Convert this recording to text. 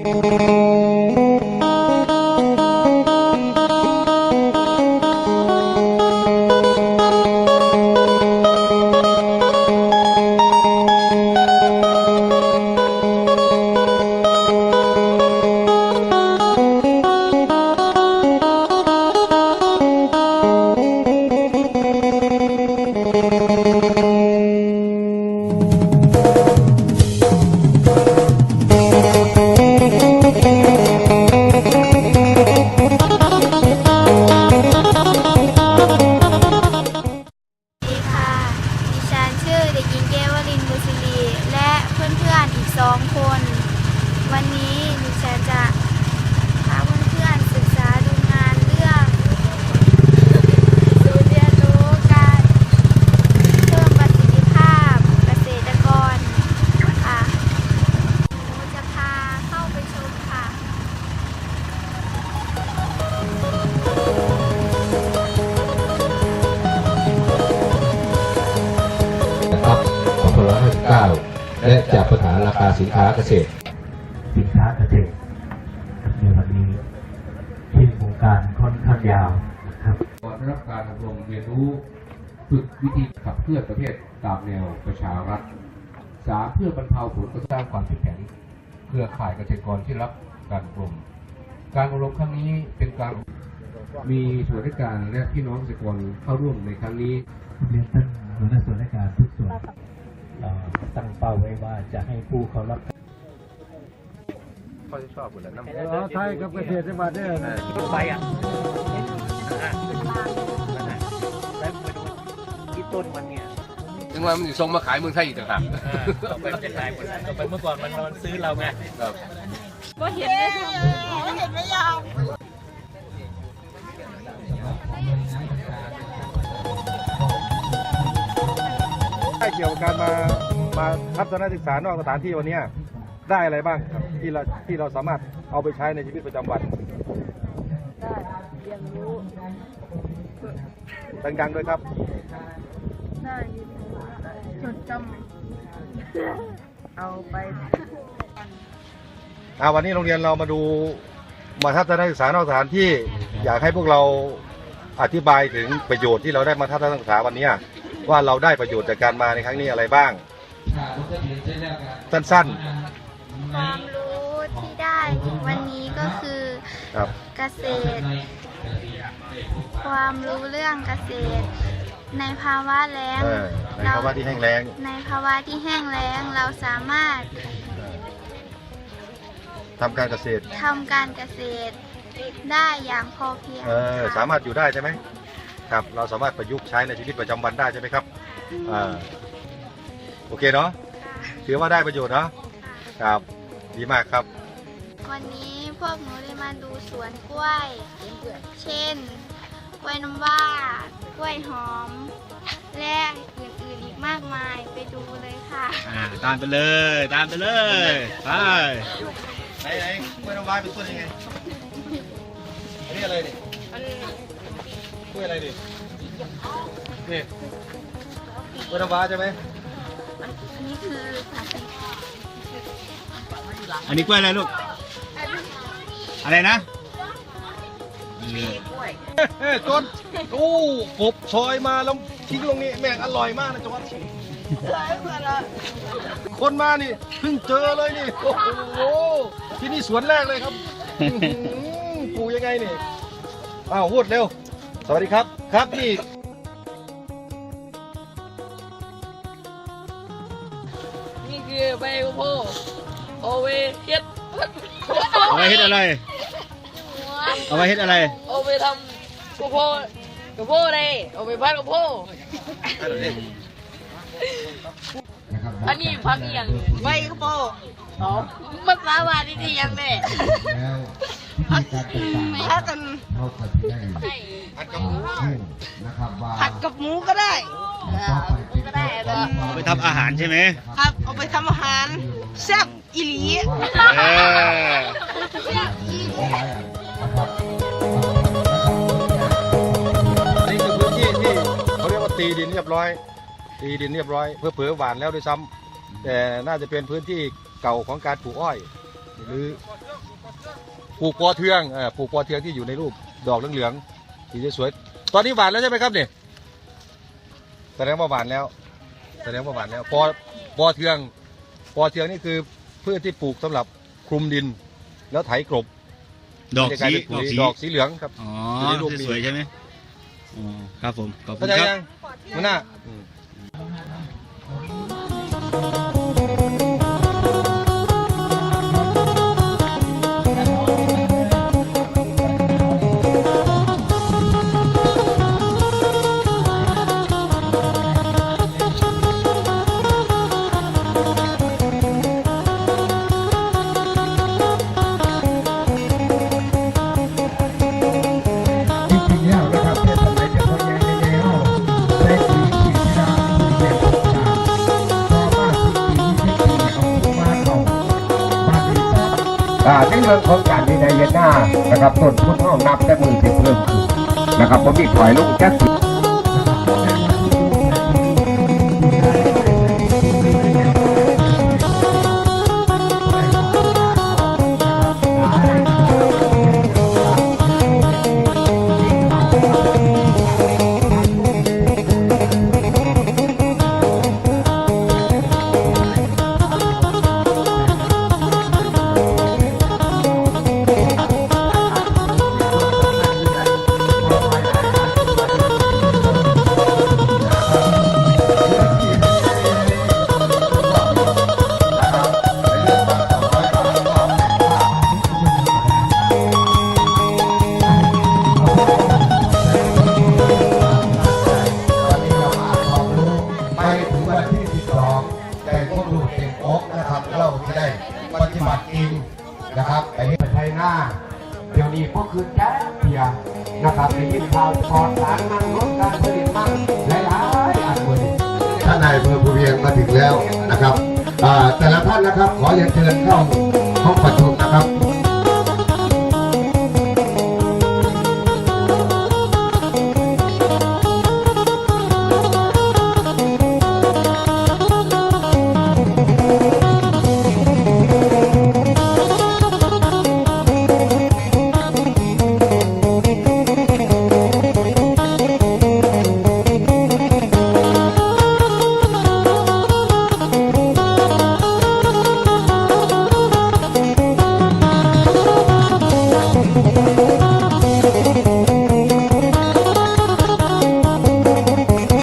ส จากปัญหาราคาสินค้าเกษตร สินค้าเกษตรในวันนี้ที่โครงการค่อนข้างยาวนะครับก่อนได้รับการอบรมเรียนรู้ฝึกวิธีขับเคลื่อนประเทศตามแนวประชารัฐสามเพื่อบรรเทาผลกระทบสร้างความเข้มแข็งเครือข่ายเกษตรกรที่รับการอบรม การอบรมครั้งนี้เป็นการมีส่วนราชการและพี่น้องเกษตรกรเข้าร่วมในครั้งนี้เรียนท่านหัวหน้าส่วนราชการทุกส่วนเอ่อ ตั้งเป้าไว้ว่าจะให้ผู้เขารับข้อที่ชอบหมดแล้วน้ำเออไทยกับเกษตรจังหวัดเนี่ยไปอะแล้วมาดูที่ต้นมันเนี่ยถึงว่ามันอยู่ทรงมาขายเมืองไทยอีกต่างหากต่อไปมันจะขายหมดต่อไปเมื่อก่อนมันมันซื้อเราไงครับได้เกี่ยวกับการมามาทัศนศึกษานอกสถานที่วันเนี้ยได้อะไรบ้างครับที่เราที่เราสามารถเอาไปใช้ในชีวิตประจำวันได้เรียนรู้ดังๆด้วยครับ ได้จดจำเอาไปอ่าวันนี้โรงเรียนเรามาดูมาทัศนศึกษานอกสถานที่อยากให้พวกเราอธิบายถึงประโยชน์ที่เราได้มาทัศนศึกษาวันเนี้ย ว่าเราได้ประโยชน์จากการมาในครั้งนี้อะไรบ้าง สั้นความรู้ที่ได้วันนี้ก็คือๆครับ เกษตร ความรู้เรื่องเกษตร ในภาวะแล้งเออในภาวะที่แห้งแล้ง ในภาวะที่แห้งแล้งเราสามารถทำการเกษตรทำการเกษตรได้อย่างพอเพียงเออค่ะสามารถอยู่ได้ใช่ไหม ครับเราสามารถประยุกต์ใช้ในชีวิตประจำวันได้ใช่ไหมครับอ่าโอเคเนาะถือว่าได้ประโยชน์เนาะครับ ดีมากครับ วันนี้พวกหนูได้มาดูสวนกล้วย เช่น กล้วยน้ำว้ากล้วยหอม และอื่นๆอีกมากมายไปดูเลยค่ะตามไปเลยตามไปเลยไปไหนไหนกล้วยน้ำว้าเป็นต้นยังไงอันนี้อะไรนี่ กล้วยอะไรดินี่กล้วยน้ำว้าใช่ไหมอันนี้คือผักชีอันนี้กล้วยอะไรลูก อะไรนะเฮ้ยต้นโอ้กบซอยมาแล้วทิ้งลงนี่แม่งอร่อยมากนะจังหวัดคนมานี่เพิ่งเจอเลยนี่ โอ้โห ที่นี่สวนแรกเลยครับอื้อหือปลูกยังไงนี่ อ้าวพูดเร็วส วัสดีครับครับนี่นี่คือใบกะเพราโอเวเฮ็ดเอาไว้เฮ็ดอะไร เอาไว้เฮ็ดอะไร โอเวทำกะเพรากะเพราเลยเอาไปพัดกะเพราอันนี้พักอหย่างใบกะเพรา อ๋อมันสามารถที่จะยังได้พักพักกันผัดกับหมูผัดกับหมูก็ได้อ่าหมูก็ได้แล้วเอาไปทำอาหารใช่ไหมครับเอาไปทำอาหารแซ่บอีหลีเออนี่คือพื้นที่ที่เขาเรียกว่าตีดินเรียบร้อย ตีดินเรียบร้อย เพื่อเผื่อๆหวานแล้วด้วยซ้ำ แต่น่าจะเป็นพื้นที่เก่าของการปลูกอ้อย หรือปลูกปอเทืองเออปลูกปอเทืองที่อยู่ในรูปดอกเหลืองๆสีสวยๆตอนนี้หวานแล้วใช่ไหมครับเนี่ยแสดงว่าหวานแล้วแสดงว่าหวานแล้วปอปอเทืองปอเทืองนี่คือพืชที่ปลูกสำหรับคลุมดิน แล้วไถกลบดอกจะกลาสียเป็นปุ๋ดอกยสีดอกสีเหลืองครับ อ๋ออยู่ในรูปนี้สวยๆใช่ไหมอ๋อครับผมขอบคุเข้าณใจครับ ยังมันน่ะ ในเรื่องของการดีในเย็นหน้านะครับต้นพุทธเท่านับแต่มือสิบเริ่มขึ้นนะครับผมมีถอยลงแค่ ไปถึงวันที่ 12 แต่พวกลูกเต็มอกนะครับเราจะได้ปฏิบัติจริงนะครับไปให้ประเทศหน้า เดี๋ยวนี้พวกคือแจ๊เพียนะครับได้ยินข่าวปอดสารมันลดการผลิตมันหลายๆอันเลยท่านนายอำเภอภูเวียงมาถึงแล้วนะครับอ่าแต่ละท่านนะครับขอเรียนเชิญเข้าห้องประชุมนะครับ